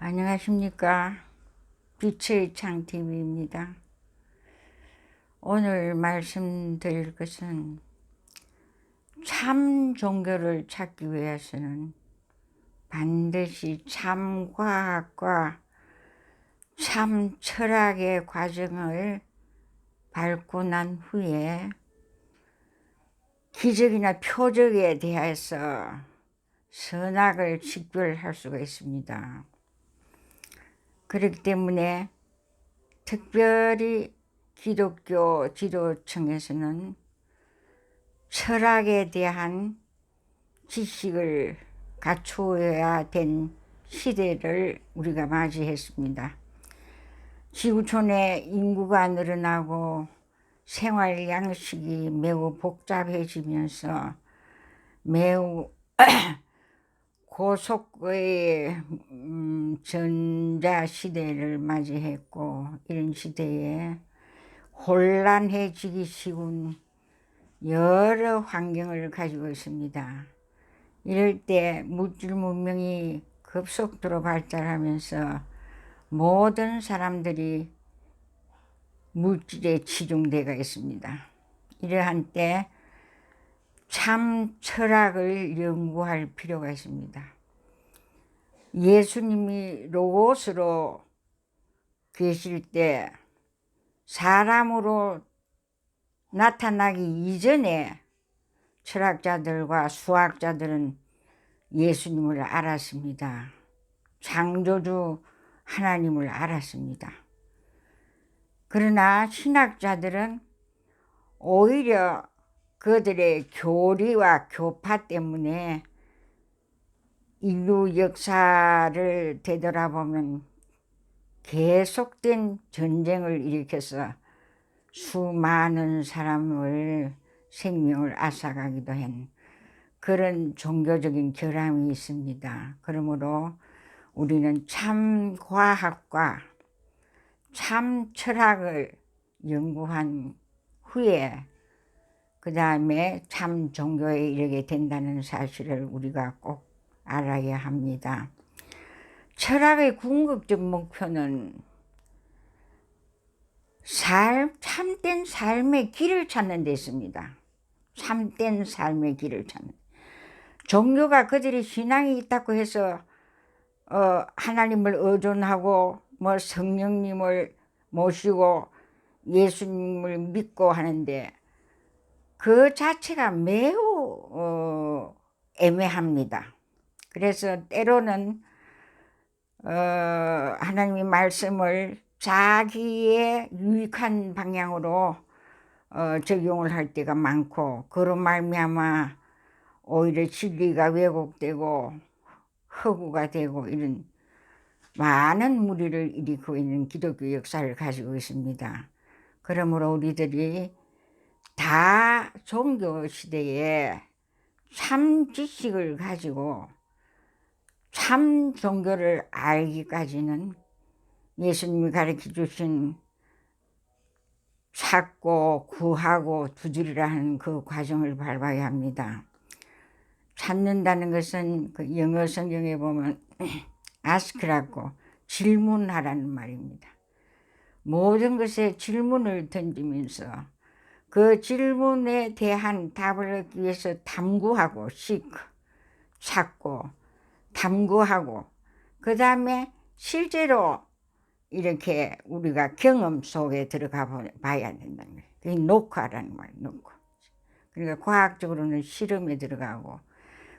안녕하십니까. 빛의 창TV입니다. 오늘 말씀드릴 것은 참 종교를 찾기 위해서는 반드시 참 과학과 참 철학의 과정을 밟고 난 후에 기적이나 표적에 대해서 선악을 직별할 수가 있습니다. 그렇기 때문에 특별히 기독교 지도층에서는 철학에 대한 지식을 갖추어야 된 시대를 우리가 맞이했습니다. 지구촌의 인구가 늘어나고 생활 양식이 매우 복잡해지면서 매우 고속의 음, 전자 시대를 맞이했고 이런 시대에 혼란해지기 쉬운 여러 환경을 가지고 있습니다. 이럴 때 물질 문명이 급속도로 발달하면서 모든 사람들이 물질에 치중되어 있습니다. 이러한 때 참 철학을 연구할 필요가 있습니다. 예수님이 로고스로 계실 때 사람으로 나타나기 이전에 철학자들과 수학자들은 예수님을 알았습니다. 창조주 하나님을 알았습니다. 그러나 신학자들은 오히려 그들의 교리와 교파 때문에 인류 역사를 되돌아보면 계속된 전쟁을 일으켜서 수많은 사람을 생명을 앗아가기도 한 그런 종교적인 결함이 있습니다. 그러므로 우리는 참 과학과 참 철학을 연구한 후에 그 다음에 참 종교에 이르게 된다는 사실을 우리가 꼭 알아야 합니다. 철학의 궁극적 목표는 삶, 참된 삶의 길을 찾는 데 있습니다. 참된 삶의 길을 찾는. 종교가 그들이 신앙이 있다고 해서 어, 하나님을 의존하고 뭐 성령님을 모시고 예수님을 믿고 하는데 그 자체가 매우 어, 애매합니다. 그래서 때로는 어, 하나님의 말씀을 자기의 유익한 방향으로 어, 적용을 할 때가 많고 그로 말미암아 오히려 진리가 왜곡되고 허구가 되고 이런 많은 무리를 일으키고 있는 기독교 역사를 가지고 있습니다. 그러므로 우리들이 다 종교 시대에 참 지식을 가지고 참 종교를 알기까지는 예수님이 가르쳐 주신 찾고 구하고 두드리라 하는 그 과정을 밟아야 합니다. 찾는다는 것은 그 영어 성경에 보면 아스크라고 질문하라는 말입니다. 모든 것에 질문을 던지면서 그 질문에 대한 답을 얻기 위해서 탐구하고 시크 찾고 탐구하고 그 다음에 실제로 이렇게 우리가 경험 속에 들어가 봐야 된다는 거예요. 그게 녹화라는 말이에요. 녹화. 그러니까 과학적으로는 실험에 들어가고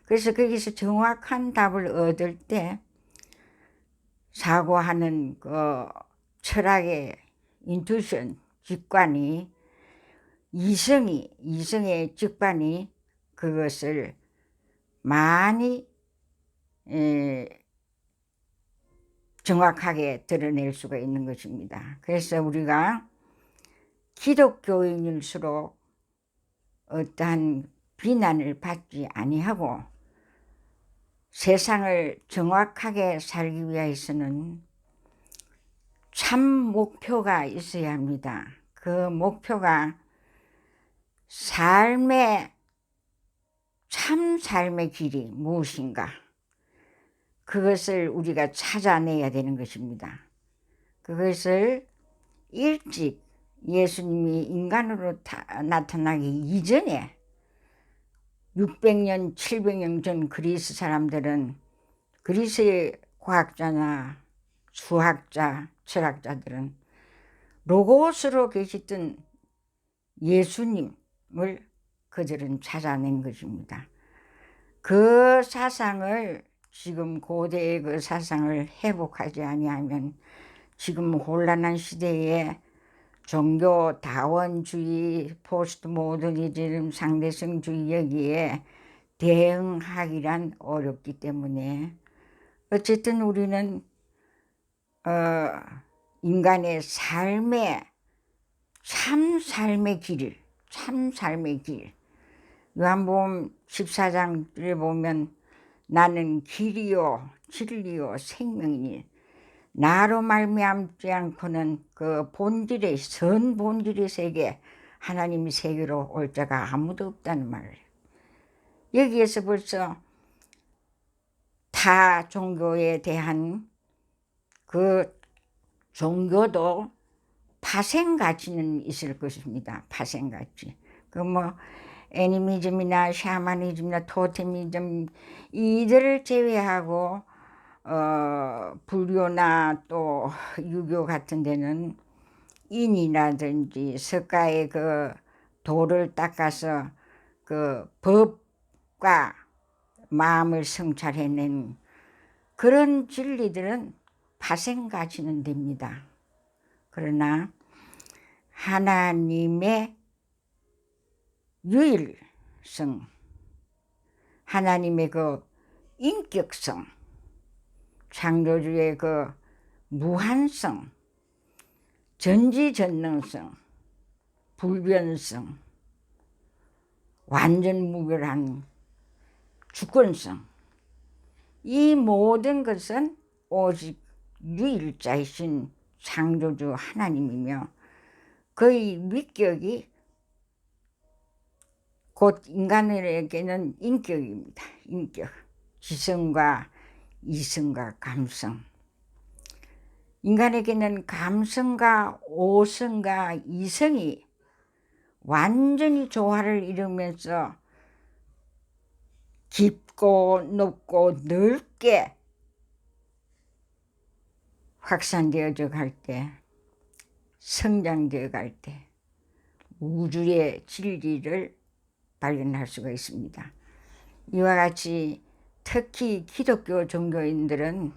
그래서 거기서 정확한 답을 얻을 때 사고하는 그 철학의 인투션 직관이 이성이 이성의 직관이 그것을 많이 에, 정확하게 드러낼 수가 있는 것입니다. 그래서 우리가 기독교인일수록 어떠한 비난을 받지 아니하고 세상을 정확하게 살기 위해서는 참 목표가 있어야 합니다. 그 목표가 삶의 참 삶의 길이 무엇인가? 그것을 우리가 찾아내야 되는 것입니다. 그것을 일찍 예수님이 인간으로 타, 나타나기 이전에 600년, 700년 전 그리스 사람들은 그리스의 과학자나 수학자, 철학자들은 로고스로 계시던 예수님을 그들은 찾아낸 것입니다. 그 사상을 지금 고대의 그 사상을 회복하지 아니하면 지금 혼란한 시대에 종교 다원주의, 포스트 모더니즘, 상대성주의 여기에 대응하기란 어렵기 때문에 어쨌든 우리는 어, 인간의 삶의 참 삶의 길, 참 삶의 길. 요한복음 14장에 보면 나는 길이요 진리요 생명이니 나로 말미암지 않고는 그 본질의 선 본질의 세계 하나님의 세계로 올 자가 아무도 없다는 말을 여기에서 벌써 타 종교에 대한 그 종교도 파생 가치는 있을 것입니다. 파생 가치. 그 뭐 애니미즘이나 샤머니즘이나 토테미즘 이들을 제외하고 어, 불교나 또 유교 같은 데는 인이라든지 석가의 그 도를 닦아서 그 법과 마음을 성찰해낸 그런 진리들은 파생 가치는 됩니다. 그러나 하나님의 유일성, 하나님의 그 인격성, 창조주의 그 무한성, 전지전능성, 불변성, 완전 무별한 주권성, 이 모든 것은 오직 유일자이신 창조주 하나님이며 그의 위격이 곧 인간에게는 인격입니다. 인격. 지성과 이성과 감성. 인간에게는 감성과 오성과 이성이 완전히 조화를 이루면서 깊고 높고 넓게 확산되어져 갈 때, 성장되어 갈 때, 우주의 진리를 발견할 수가 있습니다. 이와 같이 특히 기독교 종교인들은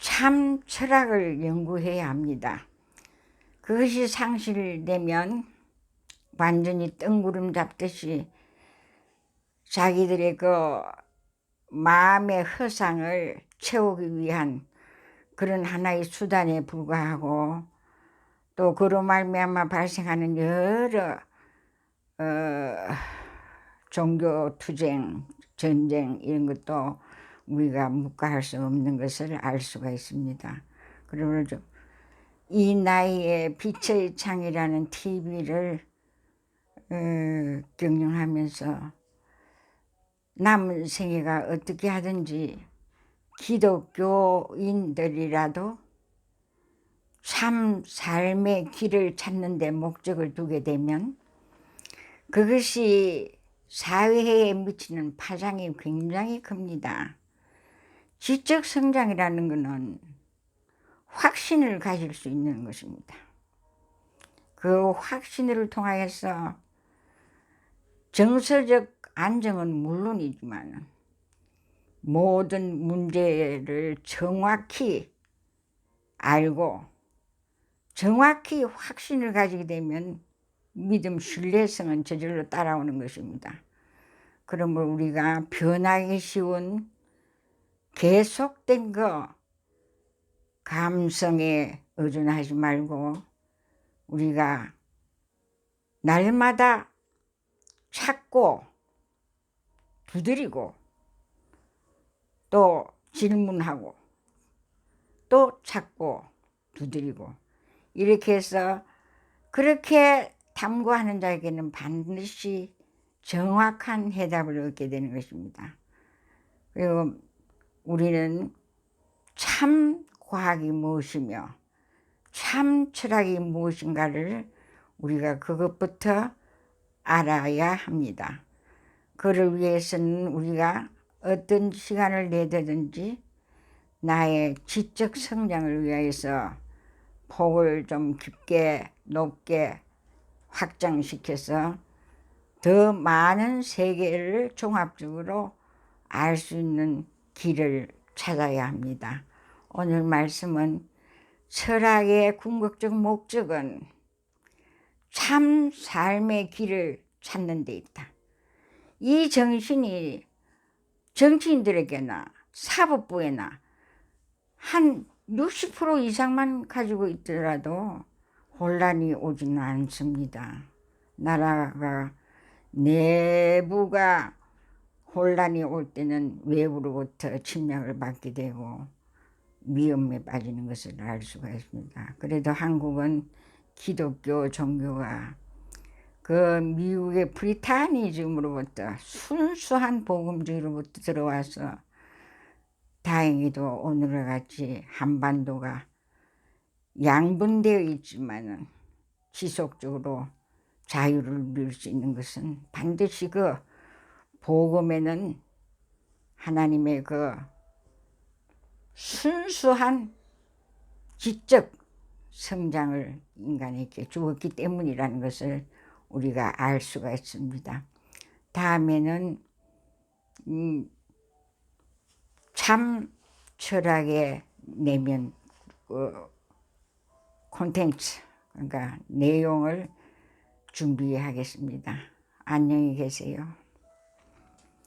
참 철학을 연구해야 합니다. 그것이 상실되면 완전히 뜬구름 잡듯이 자기들의 그 마음의 허상을 채우기 위한 그런 하나의 수단에 불과하고 또 그로 말미암아 발생하는 여러 어, 종교 투쟁, 전쟁 이런 것도 우리가 묵과할 수 없는 것을 알 수가 있습니다. 그러므로 이 나이에 빛의 창이라는 TV를 어, 경영하면서 남은 생애가 어떻게 하든지 기독교인들이라도 참 삶의 길을 찾는 데 목적을 두게 되면 그것이 사회에 미치는 파장이 굉장히 큽니다. 지적 성장이라는 것은 확신을 가질 수 있는 것입니다. 그 확신을 통하여서 정서적 안정은 물론이지만 모든 문제를 정확히 알고 정확히 확신을 가지게 되면 믿음 신뢰성은 저절로 따라오는 것입니다. 그러므로 우리가 변하기 쉬운 계속된 거 감성에 의존하지 말고 우리가 날마다 찾고 두드리고 또 질문하고 또 찾고 두드리고 이렇게 해서 그렇게 탐구하는 자에게는 반드시 정확한 해답을 얻게 되는 것입니다. 그리고 우리는 참 과학이 무엇이며 참 철학이 무엇인가를 우리가 그것부터 알아야 합니다. 그를 위해서는 우리가 어떤 시간을 내더든지 나의 지적 성장을 위해서 폭을 좀 깊게 높게 확장시켜서 더 많은 세계를 종합적으로 알 수 있는 길을 찾아야 합니다. 오늘 말씀은 철학의 궁극적 목적은 참 삶의 길을 찾는 데 있다. 이 정신이 정치인들에게나 사법부에나 한 60% 이상만 가지고 있더라도 혼란이 오지는 않습니다. 나라가 내부가 혼란이 올 때는 외부로부터 침략을 받게 되고 위험에 빠지는 것을 알 수가 있습니다. 그래도 한국은 기독교 종교가 그 미국의 브리타니즘으로부터 순수한 복음주의로부터 들어와서 다행히도 오늘과 같이 한반도가 양분되어 있지만은 지속적으로 자유를 누릴 수 있는 것은 반드시 그 복음에는 하나님의 그 순수한 지적 성장을 인간에게 주었기 때문이라는 것을 우리가 알 수가 있습니다. 다음에는 음, 참 철학의 내면 그 콘텐츠 그러니까 내용을 준비하겠습니다. 안녕히 계세요.